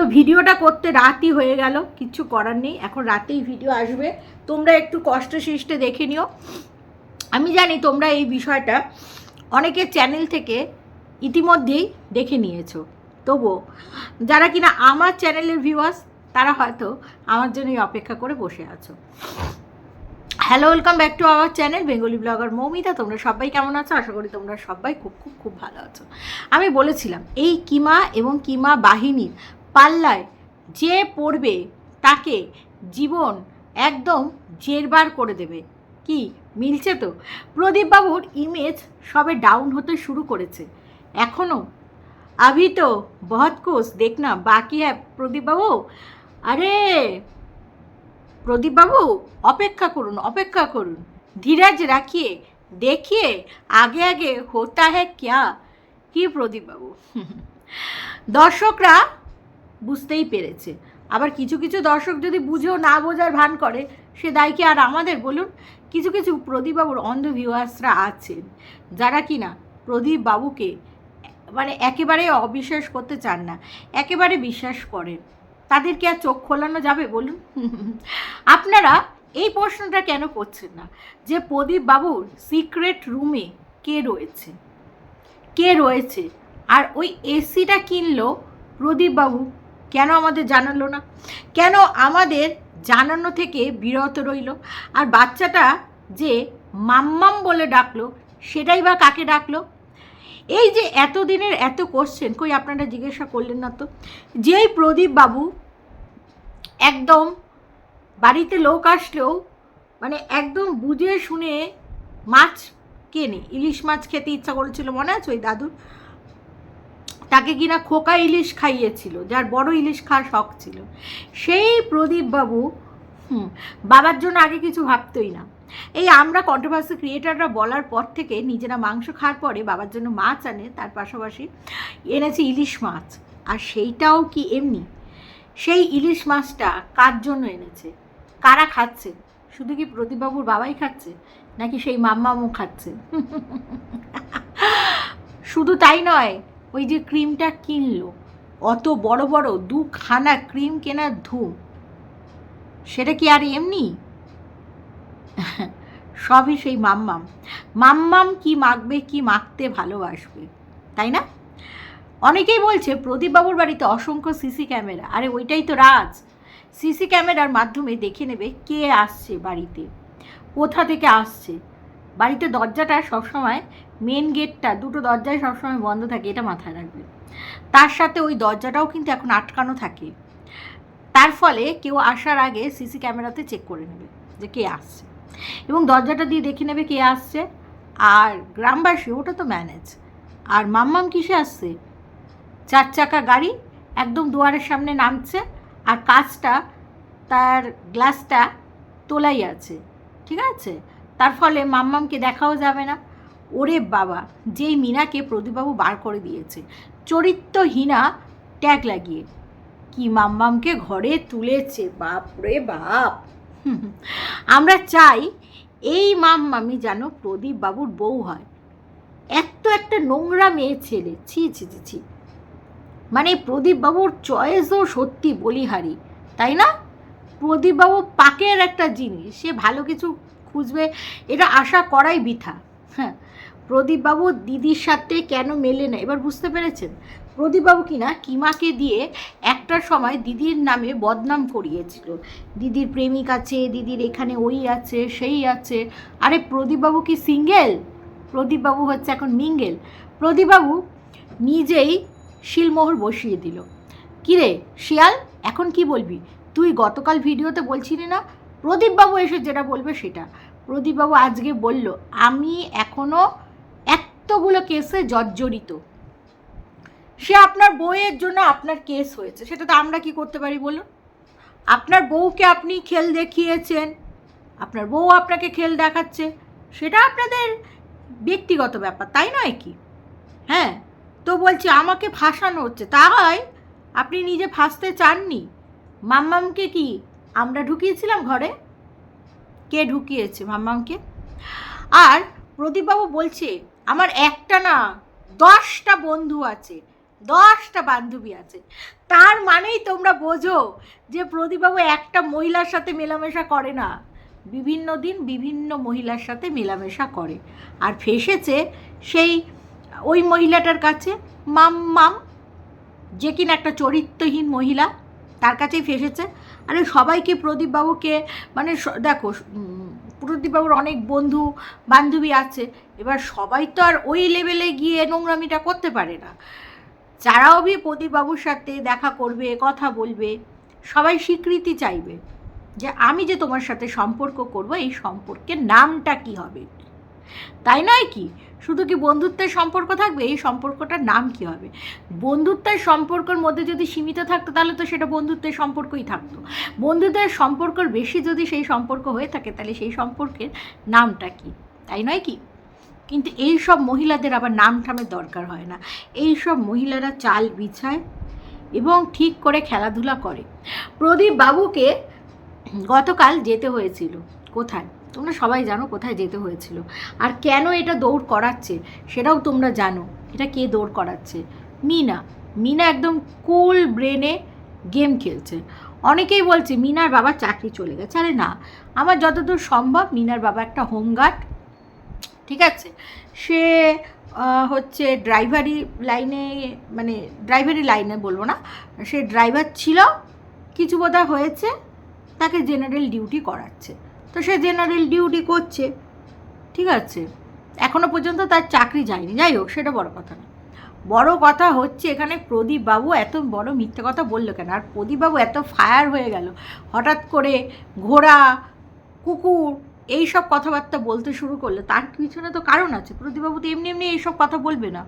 তো ভিডিওটা করতে রাতই হয়ে গেল, কিছু করার নেই, এখন রাতেই ভিডিও আসবে। তোমরা একটু কষ্ট সৃষ্টে দেখে নিও। আমি জানি তোমরা এই বিষয়টা অনেকের চ্যানেল থেকে ইতিমধ্যেই দেখে নিয়েছো। তবুও, যারা কিনা আমার চ্যানেলের ভিউয়ার্স তারা হয়তো আমার জন্যই অপেক্ষা করে বসে আছো। Hello welcome back to our channel Bengali blogger Moumita. তোমরা সবাই কেমন আছো? আশা করি তোমরা সবাই খুব খুব খুব ভালো আছো। আমি বলেছিলাম, এই কিমা এবং কিমা বাহিনীর পাল্লায় যে পড়বে তাকে জীবন একদম জেরবার করে দেবে। কি, মিলছে তো? প্রদীপবাবুর ইমেজ সবে ডাউন হতে শুরু করেছে। এখনও আভি তো বহত কোস দেখনা বাকি হ্যাঁ প্রদীপবাবু? আরে, প্রদীপবাবু, অপেক্ষা করুন অপেক্ষা করুন। ধীরাজ রাখিয়ে, দেখিয়ে, আগে আগে হোতা হ্যাঁ ক্যা? কি প্রদীপবাবু? দর্শকরা বুঝতেই পেরেছে। আবার কিছু কিছু দর্শক যদি বুঝেও না বোঝার ভান করে, সে দায় কি আর আমাদের বলুন? কিছু কিছু প্রদীপবাবুর অন্ধ ভিউয়ার্সরা আছেন, যারা কিনা প্রদীপ বাবুকে মানে একেবারে অবিশ্বাস করতে চান না, একেবারে বিশ্বাস করেন। তাদেরকে আর চোখ খোলানো যাবে বলুন? আপনারা এই প্রশ্নটা কেন করছেন না? যে প্রদীপ বাবুর সিক্রেট রুমে কে রয়েছে? কে রয়েছে? আর ওই এসিটা কিনলো প্রদীপ বাবু কেন আমাদের জানালো না? কেন আমাদের জানানো থেকে বিরত রইল? আর বাচ্চাটা যে মাম্মাম বলে ডাকলো, সেটাই বা কাকে ডাকলো? এই যে এতদিনের এত কোশ্চেন কই আপনারা জিজ্ঞাসা করলেন না তো? যেই প্রদীপ বাবু একদম বাড়িতে লোক আসলেও মানে একদম বুঝে শুনে মাছ কেনে, ইলিশ মাছ খেতে ইচ্ছা করেছিল, মনে আছে ওই দাদুর? তাকে কিনা খোকা ইলিশ খাইয়েছিল, যার বড় ইলিশ খাওয়ার শখ ছিল। সেই প্রদীপ বাবু হুম, বাবার জন্য আগে কিছু ভাবতই না। এই আমরা কন্ট্রোভার্সি ক্রিয়েটাররা বলার পর থেকে নিজেরা মাংস খাওয়ার পরে বাবার জন্য মাছ আনে, তার পাশাপাশি এনেছে ইলিশ মাছ। আর সেইটাও কি এমনি? সেই ইলিশ মাছটা কার জন্য এনেছে? কারা খাচ্ছে? শুধু কি প্রদীপবাবুর বাবাই খাচ্ছে? নাকি সেই মাম্মামও খাচ্ছে? শুধু তাই নয় ওই যে ক্রিমটা কিনলো। অত বড় বড় দুখানা ক্রিম কেনার ধুম। সেটা কি আর এমনি? সবই সেই মাম্মাম। মাম্মাম কি মাখবে, কি মাখতে ভালোবাসবে, তাই না? অনেকেই বলছে, প্রদীপবাবুর বাড়িতে অসংখ্য সিসি ক্যামেরা। আরে, ওইটাই তো রাজ। সিসি ক্যামেরার মাধ্যমে দেখে নেবে কে আসছে বাড়িতে, কোথা থেকে আসছে। বাড়িতে দরজাটা সবসময় মেন গেটটা দুটো দরজাই সবসময় বন্ধ থাকে, এটা মাথায় রাখবে। তার সাথে ওই দরজাটাও কিন্তু এখন আটকানো থাকে। তার ফলে কেউ আসার আগে সিসি ক্যামেরাতে চেক করে নেবে যে কে আসছে। এবং দরজাটা দিয়ে দেখে নেবে কে আসছে। আর গ্রামবাসী, ওটা তো ম্যানেজ আর মাম্মাম কিসে আসছে? চার চাকা গাড়ি, একদম দুয়ারের সামনে নামছে, আর কাজটা তার গ্লাসটা তোলাই আছে। ঠিক আছে? তার ফলে মাম্মামকে দেখাও যাবে না। ওরে বাবা, যেই মিনাকে প্রদীপবাবু বার করে দিয়েছে, চরিত্রহীনা ট্যাগ লাগিয়ে। কি মাম্মামকে ঘরে তুলেছে, বাপ রে বাপ। আমরা চাই এই মাম্মামি যেন প্রদীপ বাবুর বউ হয়। এত একটা নোংরা মেয়ে ছেলে, ছি ছি ছি ছি। মানে প্রদীপবাবুর চয়েসও সত্যি বলিহারি, তাই না? প্রদীপবাবু পাকের একটা জিনিস, সে ভালো কিছু খুঁজবে, এটা আশা করাই বৃথা। হ্যাঁ প্রদীপবাবু দিদির সাথে কেন মেলে না? এবার বুঝতে পেরেছেন? প্রদীপবাবু কিনা কিমাকে দিয়ে একটার সময় দিদির নামে বদনাম করিয়েছিল। দিদির প্রেমিক আছে, দিদির এখানে ওই আছে, সেই আছে। আরে প্রদীপবাবু কি সিঙ্গেল? প্রদীপবাবু হচ্ছে এখন মিঙ্গেল। প্রদীপবাবু নিজেই শিলমোহর বসিয়ে দিল। কিরে, শিয়াল, এখন কি বলবি? তুই গতকাল ভিডিওতে বলছিলি না প্রদীপবাবু এসে যেটা বলবে সেটা। প্রদীপবাবু আজকে বলল, আমি এখনও এতগুলো কেসে জর্জরিত। সে আপনার বউয়ের জন্য আপনার কেস হয়েছে। সেটা তো আমরা কি করতে পারি বলুন? আপনার বউকে আপনি খেল দেখিয়েছেন, আপনার বউ আপনাকে খেল দেখাচ্ছে। সেটা আপনাদের ব্যক্তিগত ব্যাপার, তাই নয় কি? হ্যাঁ তো বলছি আমাকে ফাঁসানো হচ্ছে। তাই আপনি নিজে ফাঁসতে চাননি? মাম্মামকে কি আমরা ঢুকিয়েছিলাম ঘরে। কে ঢুকিয়েছে? মাম্মামকে। আর প্রদীপবাবু বলছে, আমার একটা না, দশটা বন্ধু আছে, দশটা বান্ধবী আছে। তার মানেই তোমরা বোঝো যে প্রদীপবাবু একটা মহিলার সাথে মেলামেশা করে না। বিভিন্ন দিন বিভিন্ন মহিলার সাথে মেলামেশা করে। আর ফেসেছে সেই, ওই মহিলাটার কাছে মাম মাম যে কিনা একটা চরিত্রহীন মহিলা, তার কাছেই ফেসেছে। আরে সবাইকে প্রদীপবাবুকে মানে দেখো প্রদীপবাবুর অনেক বন্ধু, বান্ধবী আছে, এবার সবাই তো আর ওই লেভেলে গিয়ে নোংরামিটা করতে পারে না। যারাও বি প্রদীপবাবুর সাথে দেখা করবে, কথা বলবে, সবাই স্বীকৃতি চাইবে যে আমি যে তোমার সাথে সম্পর্ক করব, এই সম্পর্কের নামটা কি হবে? তাই নয় কি? শুধু কি বন্ধুত্বের সম্পর্ক থাকবে? এই সম্পর্কটার নাম কি হবে? বন্ধুত্বের সম্পর্কের মধ্যে যদি সীমিত থাকতো তাহলে তো সেটা বন্ধুত্বের সম্পর্কই থাকতো। বন্ধুদের সম্পর্কর বেশি যদি সেই সম্পর্ক হয়ে থাকে তাহলে সেই সম্পর্কের নামটা কি? তাই নয় কি? কিন্তু এই সব মহিলাদের আবার নাম ঠামের দরকার হয় না। এই সব মহিলারা চাল বিছায় এবং ঠিক করে খেলাধুলা করে। প্রদীপ বাবুকে গতকাল যেতে হয়েছিল। কোথায়? তোমরা সবাই জানো কোথায় যেতে হয়েছিল। আর কেন এটা দৌড় করাচ্ছে, সেটাও তোমরা জানো। এটা কে দৌড় করাচ্ছে? মিনা। মিনা একদম কুল ব্রেনে গেম খেলছে। অনেকেই বলছে, মিনার বাবা চাকরি চলে গেছে। আরে না, আমার যতদূর সম্ভব মিনার বাবা একটা হোমগার্ড, ঠিক আছে? সে হচ্ছে ড্রাইভারি লাইনে মানে ড্রাইভারি লাইনে বলব না, সে ড্রাইভার ছিল, কিছু বোধহয় হয়েছে, তাকে জেনারেল ডিউটি করাচ্ছে। তো সে জেনারেল ডিউটি করছে। ঠিক আছে? এখনও পর্যন্ত তার চাকরি যায়নি। যাই হোক, সেটা বড় কথা না। বড় কথা হচ্ছে এখানে প্রদীপ বাবু এত বড় মিথ্যে কথা বলল কেন? আর প্রদীপ বাবু এত ফায়ার হয়ে গেল। হঠাৎ করে ঘোড়া, কুকুর এই সব কথাবার্তা বলতে শুরু করল। তার পিছনে তো কারণ আছে। প্রদীপবাবু তো এমনি এমনি এইসব কথা বলবে না।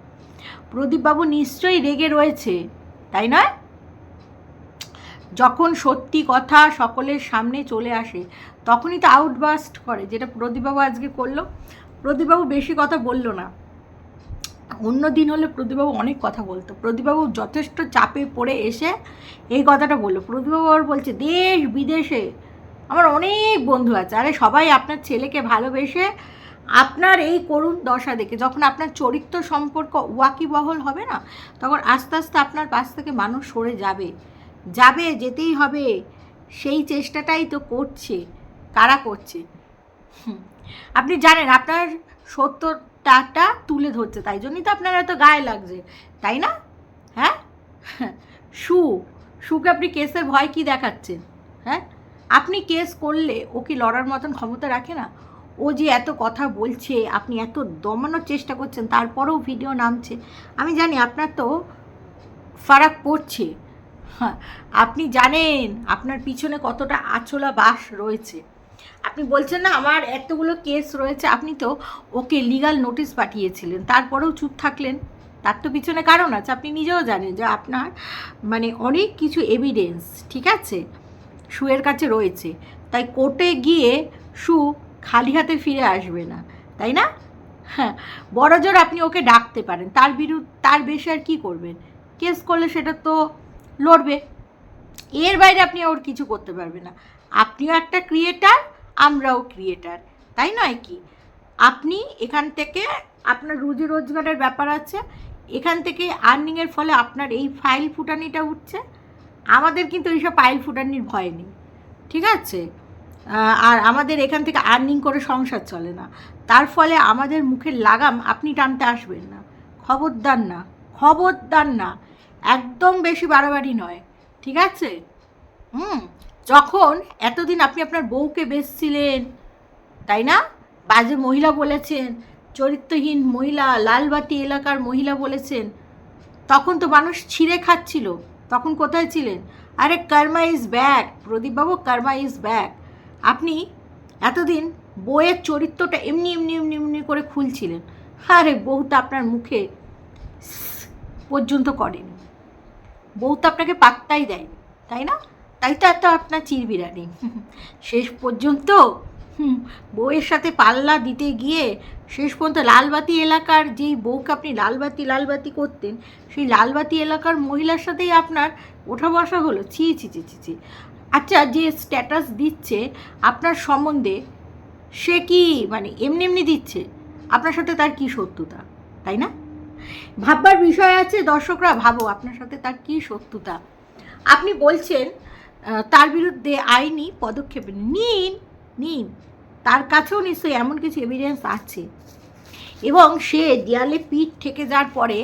প্রদীপবাবু নিশ্চয়ই রেগে রয়েছে, তাই নয়? যখন সত্যি কথা সকলের সামনে চলে আসে, তখনই তো আউটবাস্ট করে, যেটা প্রদীপবাবু আজকে করল। প্রদীপবাবু বেশি কথা বলল না। অন্য দিন হলে প্রদীপবাবু অনেক কথা বলতো। প্রদীপবাবু যথেষ্ট চাপে পড়ে এসে এই কথাটা বলল। প্রদীপবাবু আবার বলছে, দেশ বিদেশে আমার অনেক বন্ধু আছে। আরে সবাই আপনার ছেলেকে ভালোবেসে আপনার এই করুণ দশা দেখে, যখন আপনার চরিত্র সম্পর্ক ওয়াকিবহল হবে না, তখন আস্তে আস্তে আপনার পাশ থেকে মানুষ সরে যাবে। যাবে, যেতেই হবে। সেই চেষ্টাটাই তো করছে, কারা করছে? আপনি জানেন আপনার সত্যটাটা তুলে ধরছে, তাই জন্যই তো আপনার এত গায়ে লাগছে, তাই না? হ্যাঁ? সু, সুকে আপনি কেসের ভয় কি দেখাচ্ছেন? হ্যাঁ? আপনি কেস করলে ও কি লড়ার মতন ক্ষমতা রাখে না? ও যে এত কথা বলছে, আপনি এত দমানোর চেষ্টা করছেন, তারপরেও ভিডিও নামছে। আমি জানি আপনার তো ফারাক পড়ছে। আপনি জানেন আপনার পিছনে কতটা আছলা বাস রয়েছে। আপনি বলছেন না, আমার এতগুলো কেস রয়েছে, আপনি তো ওকে লিগাল নোটিশ পাঠিয়েছিলেন, তারপরেও চুপ থাকলেন। তার তো পিছনে কারণ আছে, আপনি নিজেও জানেন যে আপনার মানে অনেক কিছু এভিডেন্স ঠিক আছে শুয়ের কাছে রয়েছে। তাই কোর্টে গিয়ে সু খালি হাতে ফিরে আসবে না, তাই না? হ্যাঁ বড় জোর আপনি ওকে ডাকতে পারেন, তার বিরুদ্ধ, তার বেশি আর কী করবেন? কেস করলে সেটা তো লড়বে। এর বাইরে আপনি ওর কিছু করতে পারবেন না। আপনিও একটা ক্রিয়েটার আমরাও ক্রিয়েটার তাই নয় কি? আপনি এখান থেকে আপনার রুজি রোজগারের ব্যাপার আছে। এখান থেকে আর্নিংয়ের ফলে আপনার এই ফাইল ফুটানিটা উঠছে। আমাদের কিন্তু এইসব ফাইল ফুটানির ভয় নেই। ঠিক আছে? আর আমাদের এখান থেকে আর্নিং করে সংসার চলে না। তার ফলে আমাদের মুখের লাগাম আপনি টানতে আসবেন না। খবরদার না। খবরদার না। একদম বেশি বাড়াবাড়ি নয়, ঠিক আছে? হুম, যখন এতদিন আপনি আপনার বউকে বেচছিলেন, তাই না? বাজে মহিলা বলেছেন, চরিত্রহীন মহিলা লালবাতি এলাকার মহিলা বলেছেন, তখন তো মানুষ ছিঁড়ে খাচ্ছিল, তখন কোথায় ছিলেন? আরে কর্মা ইজ ব্যাক, প্রদীপবাবু, কর্মা ইজ ব্যাক। আপনি এতদিন বইয়ের চরিত্রটা এমনি এমনি এমনি এমনি করে খুলছিলেন। আরে বউ তো আপনার মুখে পর্যন্ত করেনি। বউ তো আপনাকে পাত্তাই দেয়নি, তাই না? তাই তো এত আপনার চিরবিরানি। শেষ পর্যন্ত বউয়ের সাথে পাল্লা দিতে গিয়ে শেষ পর্যন্ত লালবাতি এলাকার যেই বউকে আপনি লালবাতি লালবাতি করতেন, সেই লালবাতি এলাকার মহিলার সাথেই আপনার ওঠা বসা হলো। ছি ছি ছি ছি ছি। আচ্ছা যে স্ট্যাটাস দিচ্ছে আপনার সম্বন্ধে, সে কি মানে এমনি এমনি দিচ্ছে? আপনার সাথে তার কি সত্যতা, তাই না? ভাববার বিষয় আছে, দর্শকরা ভাবো আপনার সাথে তার কী সত্যতা। আপনি বলছেন তার বিরুদ্ধে আইনি পদক্ষেপ নিন নিন। তার কাছেও নিশ্চয়ই এমন কিছু এভিডেন্স আছে। এবং সে দেয়ালে পিঠ থেকে যাওয়ার পরে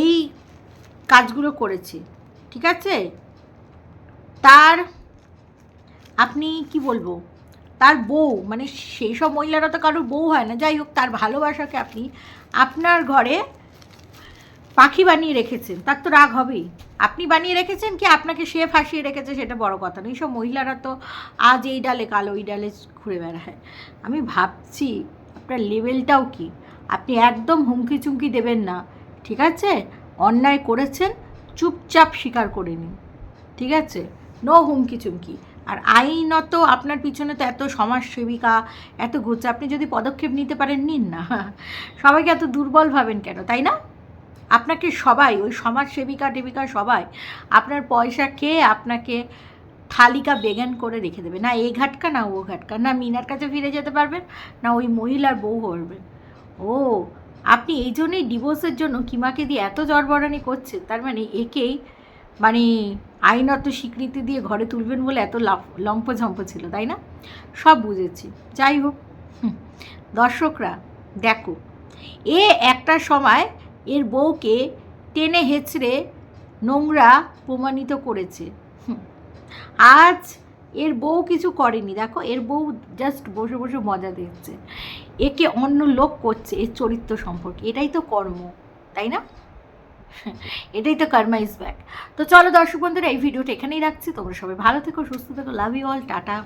এই কাজগুলো করেছে, ঠিক আছে? তার, আপনি কি বলব? তার বউ মানে সেই সব মহিলারা তো কারোর বউ হয় না। যাই হোক, তার ভালোবাসাকে আপনি আপনার ঘরে পাখি বানিয়ে রেখেছেন, তার তো রাগ হবেই। আপনি বানিয়ে রেখেছেন কি আপনাকে সে ফাঁসিয়ে রেখেছে সেটা বড় কথা নয়। এইসব মহিলারা তো আজ এই ডালে, কাল ওই ডালে ঘুরে বেড়ায়। আমি ভাবছি আপনার লেভেলটাও কি? আপনি একদম হুমকি চুমকি দেবেন না, ঠিক আছে? অন্যায় করেছেন, চুপচাপ স্বীকার করে নিন, ঠিক আছে? নো হুমকি চুমকি। আর আইনত আপনার পিছনে তো এত সমাজসেবিকা, এত ঘুরছে আপনি যদি পদক্ষেপ নিতে পারেন, নিন না। সবাইকে এত দুর্বল ভাবেন কেন, তাই না? আপনাকে সবাই, ওই সমাজসেবিকা, টেবিকা সবাই আপনার পয়সা খেয়ে আপনাকে থালিকা বেগান করে রেখে দেবে। না এই ঘাটকা, না ও ঘাটকা, না মিনার কাছে ফিরে যেতে পারবেন, না ওই মহিলার বউ করবেন ও, আপনি এই জন্যই ডিভোর্সের জন্য কিমাকে দিয়ে এত জড়বড়ানি করছেন? তার মানে একেই মানে আইনত স্বীকৃতি দিয়ে ঘরে তুলবেন বলে এত লম্পঝম্প ছিল, তাই না? সব বুঝেছি। যাই হোক দর্শকরা, দেখো, এ একটা সময় এর বউকে টেনে হেঁচড়ে নোংরা প্রমাণিত করেছে। আজ এর বউ কিছু করেনি। দেখো, এর বউ জাস্ট বসে বসে মজা দিচ্ছে একে অন্য লোক করছে এর চরিত্র সম্পর্কে। এটাই তো কর্ম, তাই না? এটাই তো কর্মা ইজ ব্যাক তো চলো দর্শক বন্ধুরা, এই ভিডিওটা এখানেই রাখছি। তোমরা সবাই ভালো থেকো, সুস্থ থেকো লাভ ইউ অল টাটা।